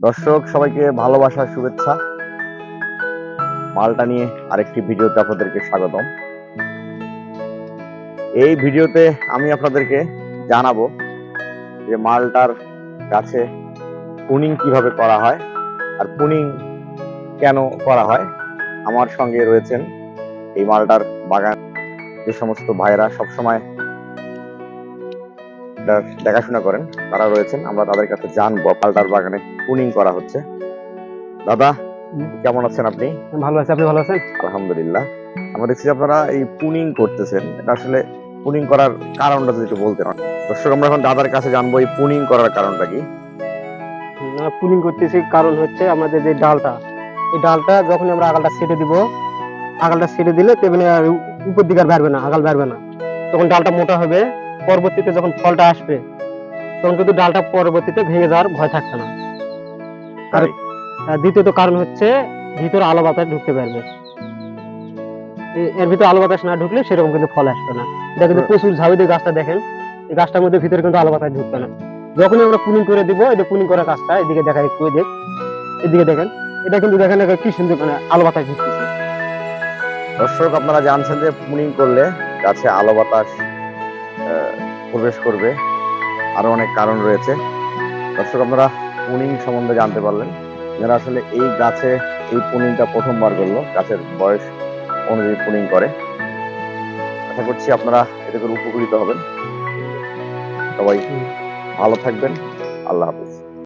দর্শক, সবাইকে ভালোবাসার শুভেচ্ছা। মালটা নিয়ে আরেকটি ভিডিওতে আপনাদেরকে স্বাগতম। এই ভিডিওতে আমি আপনাদেরকে জানাব যে মালটার গাছে পুনিং কীভাবে করা হয় আর পুনিং কেন করা হয়। আমার সঙ্গে রয়েছেন এই মালটার বাগান যে সমস্ত ভাইরা সবসময় দেখাশোনা করেন, তারা রয়েছেন। আমরা তাদের কাছে জানব পাল্টার বাগানে পুনিং করা হচ্ছে। দাদা কেমন আছেন আপনি? ভালো আছে আপনি ভালো আছেন? আলহামদুলিল্লাহ। আমরা দেখছি আপনারা এই পুনিং করতেছেন। এটা আসলে পুনিং করার কারণটা যদি একটু বলতে পারেন দর্শক আমরা এখন দাদার কাছে জানব এই পুনিং করার কারণটা কি? পুলিং করতেছি কারণ হচ্ছে আমাদের যে ডালটা। এই ডালটা যখন আমরা আগালটা ছেটে দিব আগালটা ছেটে দিলে তেমনি আর উপর দিকে আর বাড়বে না আগাল বাড়বে না। তখন ডালটা মোটা হবে। পরবর্তীতে যখন ফলটা আসবে তখন কিন্তু ডালটা পরবর্তীতে ভেঙে যাওয়ার ভয় থাকছে না। আর দ্বিতীয়ত কারণ হচ্ছে ভিতরে আলো বাতাস ঢুকতে পারবে। এর ভিতরে আলো বাতাস না ঢুকলে সেরকম কিন্তু ফল আসবে না। হুম। প্রচুর ঝাউদি গাছটা দেখেন, এই গাছটার মধ্যে ভিতরে কিন্তু আলো বাতাস ঢুকবে না। যখনই আমরা পুলিং করে দিব, এই যে পুলিং করা কাজটা এদিকে দেখা একটু যে, এদিকে দেখেন, এটা কিন্তু দেখেন কি সুন্দর মানে আলো বাতাস ঢুকতেছে। দর্শক, আপনারা জানছেন যে পুনিং করলে গাছে আলো বাতাস প্রবেশ করবে। আরও অনেক কারণ রয়েছে। দর্শক, আপনারা পুনিং সম্বন্ধে জানতে পারলেন। যারা আসলে এই গাছে এই পুনিংটা প্রথমবার করল, গাছের বয়স অনুযায়ী পুনিং করে। আশা করছি আপনারা এটা করে উপকৃত হবেন। সবাই ভালো থাকবেন। আল্লাহ হাফিজ।